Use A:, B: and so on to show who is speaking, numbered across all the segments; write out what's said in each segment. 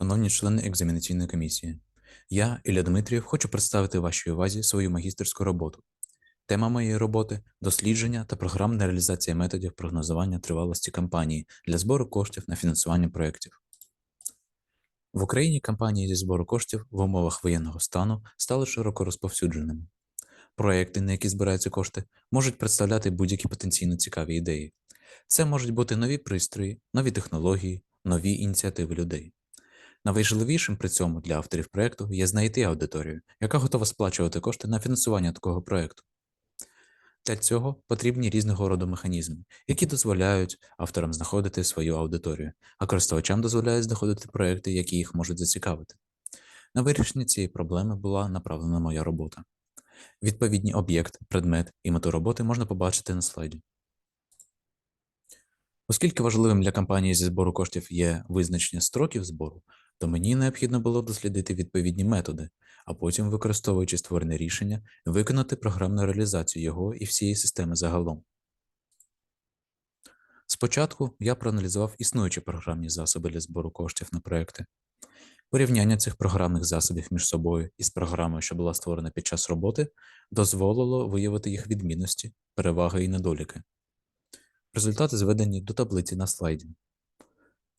A: Шановні члени екзаменаційної комісії, я, Ілля Дмитрієв, хочу представити вашій увазі свою магістерську роботу. Тема моєї роботи дослідження та програмна реалізація методів прогнозування тривалості кампанії для збору коштів на фінансування проєктів. В Україні кампанії зі збору коштів в умовах воєнного стану стали широко розповсюдженими. Проекти, на які збираються кошти, можуть представляти будь-які потенційно цікаві ідеї. Це можуть бути нові пристрої, нові технології, нові ініціативи людей. Найважливішим при цьому для авторів проєкту є знайти аудиторію, яка готова сплачувати кошти на фінансування такого проєкту. Для цього потрібні різного роду механізми, які дозволяють авторам знаходити свою аудиторію, а користувачам дозволяють знаходити проекти, які їх можуть зацікавити. На вирішення цієї проблеми була направлена моя робота. Відповідні об'єкт, предмет і мету роботи можна побачити на слайді. Оскільки важливим для кампанії зі збору коштів є визначення строків збору, то мені необхідно було дослідити відповідні методи, а потім, використовуючи створене рішення, виконати програмну реалізацію його і всієї системи загалом. Спочатку я проаналізував існуючі програмні засоби для збору коштів на проекти. Порівняння цих програмних засобів між собою із програмою, що була створена під час роботи, дозволило виявити їх відмінності, переваги і недоліки. Результати зведені до таблиці на слайді.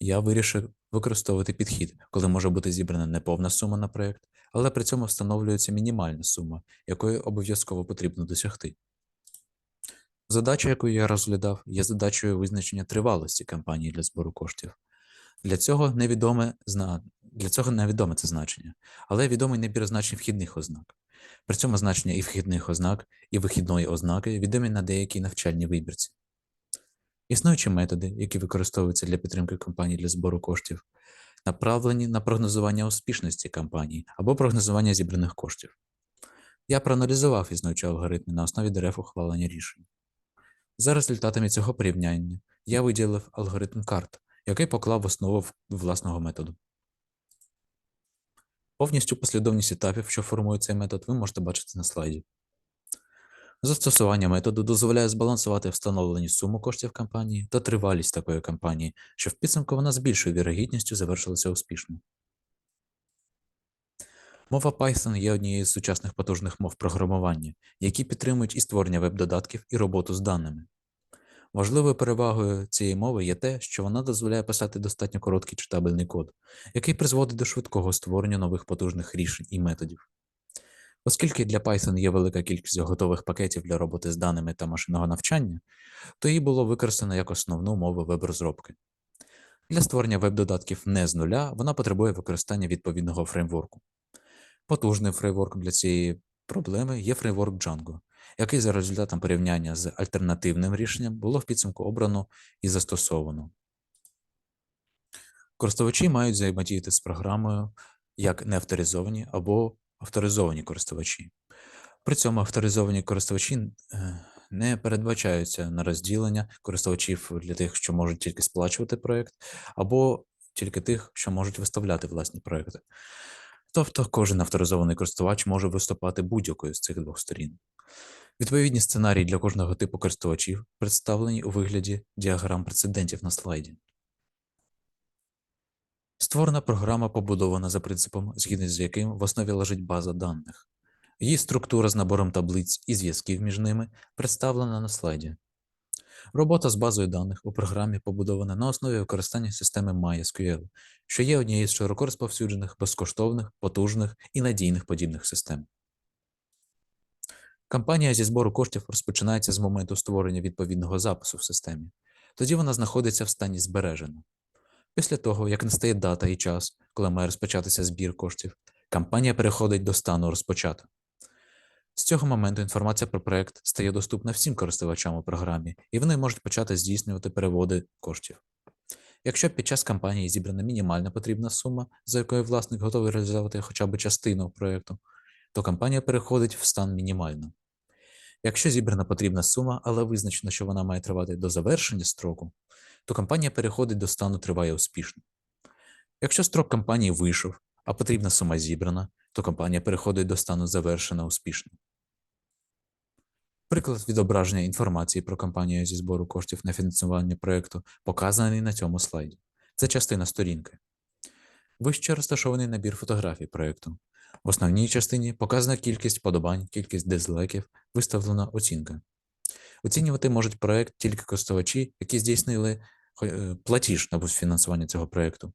A: Я вирішив використовувати підхід, коли може бути зібрана не повна сума на проєкт, але при цьому встановлюється мінімальна сума, якої обов'язково потрібно досягти. Задача, яку я розглядав, є задачею визначення тривалості кампанії для збору коштів. Для цього невідоме для цього невідоме це значення, але відомий набір значень вхідних ознак. При цьому значення і вхідних ознак, і вихідної ознаки відомі на деякій навчальній вибірці. Існуючі методи, які використовуються для підтримки кампаній для збору коштів, направлені на прогнозування успішності кампанії або прогнозування зібраних коштів. Я проаналізував існуючі алгоритми на основі дерев ухвалення рішень. За результатами цього порівняння я виділив алгоритм карт, який поклав основу власного методу. Повністю послідовність етапів, що формує цей метод, ви можете бачити на слайді. Застосування методу дозволяє збалансувати встановлені суму коштів кампанії та тривалість такої кампанії, що в підсумку вона з більшою вірогідністю завершилася успішно. Мова Python є однією з сучасних потужних мов програмування, які підтримують і створення веб-додатків, і роботу з даними. Важливою перевагою цієї мови є те, що вона дозволяє писати достатньо короткий читабельний код, який призводить до швидкого створення нових потужних рішень і методів. Оскільки для Python є велика кількість готових пакетів для роботи з даними та машинного навчання, то її було використано як основну мову веб-розробки. Для створення веб-додатків не з нуля вона потребує використання відповідного фреймворку. Потужним фреймворком для цієї проблеми є фреймворк Django, який за результатом порівняння з альтернативним рішенням було в підсумку обрано і застосовано. Користувачі мають взаємодіяти з програмою як неавторизовані або авторизовані користувачі. При цьому авторизовані користувачі е, не передбачаються на розділення користувачів для тих, що можуть тільки сплачувати проєкт, або тільки тих, що можуть виставляти власні проекти. Тобто кожен авторизований користувач може виступати будь-якою з цих двох сторін. Відповідні сценарії для кожного типу користувачів представлені у вигляді діаграм прецедентів на слайді. Створена програма побудована за принципом, згідно з яким в основі лежить база даних. Її структура з набором таблиць і зв'язків між ними представлена на слайді. Робота з базою даних у програмі побудована на основі використання системи MySQL, що є однією з широко розповсюджених, безкоштовних, потужних і надійних подібних систем. Кампанія зі збору коштів розпочинається з моменту створення відповідного запису в системі. Тоді вона знаходиться в стані збережено. Після того, як настає дата і час, коли має розпочатися збір коштів, кампанія переходить до стану розпочато. З цього моменту інформація про проект стає доступна всім користувачам у програмі, і вони можуть почати здійснювати переводи коштів. Якщо під час кампанії зібрана мінімальна потрібна сума, за якою власник готовий реалізувати хоча б частину проєкту, то кампанія переходить в стан мінімально. Якщо зібрана потрібна сума, але визначено, що вона має тривати до завершення строку, то кампанія переходить до стану триває успішно. Якщо строк кампанії вийшов, а потрібна сума зібрана, то кампанія переходить до стану завершена успішно. Приклад відображення інформації про кампанію зі збору коштів на фінансування проєкту показаний на цьому слайді. Це частина сторінки. Вище розташований набір фотографій проєкту. В основній частині показана кількість подобань, кількість дизлайків, виставлена оцінка. Оцінювати можуть проєкт тільки користувачі, які здійснили е, платіж на фінансування цього проєкту.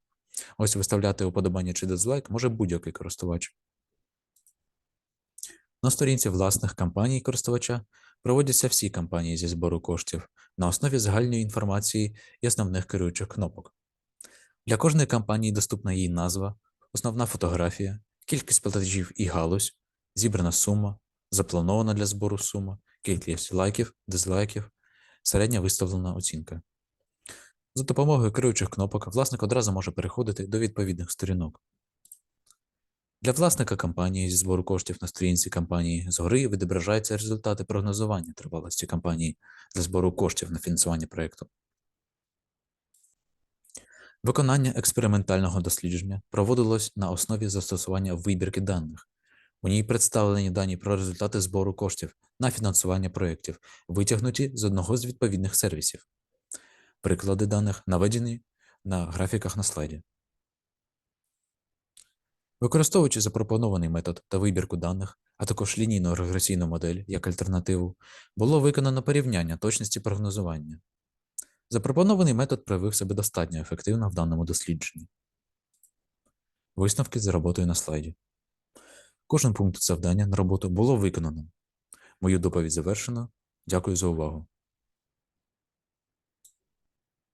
A: Ось виставляти уподобання чи дизлайк може будь-який користувач. На сторінці власних кампаній користувача проводяться всі кампанії зі збору коштів на основі загальної інформації і основних керуючих кнопок. Для кожної кампанії доступна її назва, основна фотографія, кількість платежів і галузь, зібрана сума, запланована для збору сума, кількість лайків, дизлайків, середня виставлена оцінка. За допомогою керуючих кнопок власник одразу може переходити до відповідних сторінок. Для власника кампанії зі збору коштів на сторінці кампанії згори відображаються результати прогнозування тривалості кампанії для збору коштів на фінансування проєкту. Виконання експериментального дослідження проводилось на основі застосування вибірки даних. У ній представлені дані про результати збору коштів на фінансування проєктів, витягнуті з одного з відповідних сервісів. Приклади даних наведені на графіках на слайді. Використовуючи запропонований метод та вибірку даних, а також лінійну регресійну модель як альтернативу, було виконано порівняння точності прогнозування. Запропонований метод проявив себе достатньо ефективно в даному дослідженні. Висновки за роботою на слайді. Кожен пункт завдання на роботу було виконано. Мою доповідь завершено. Дякую за увагу.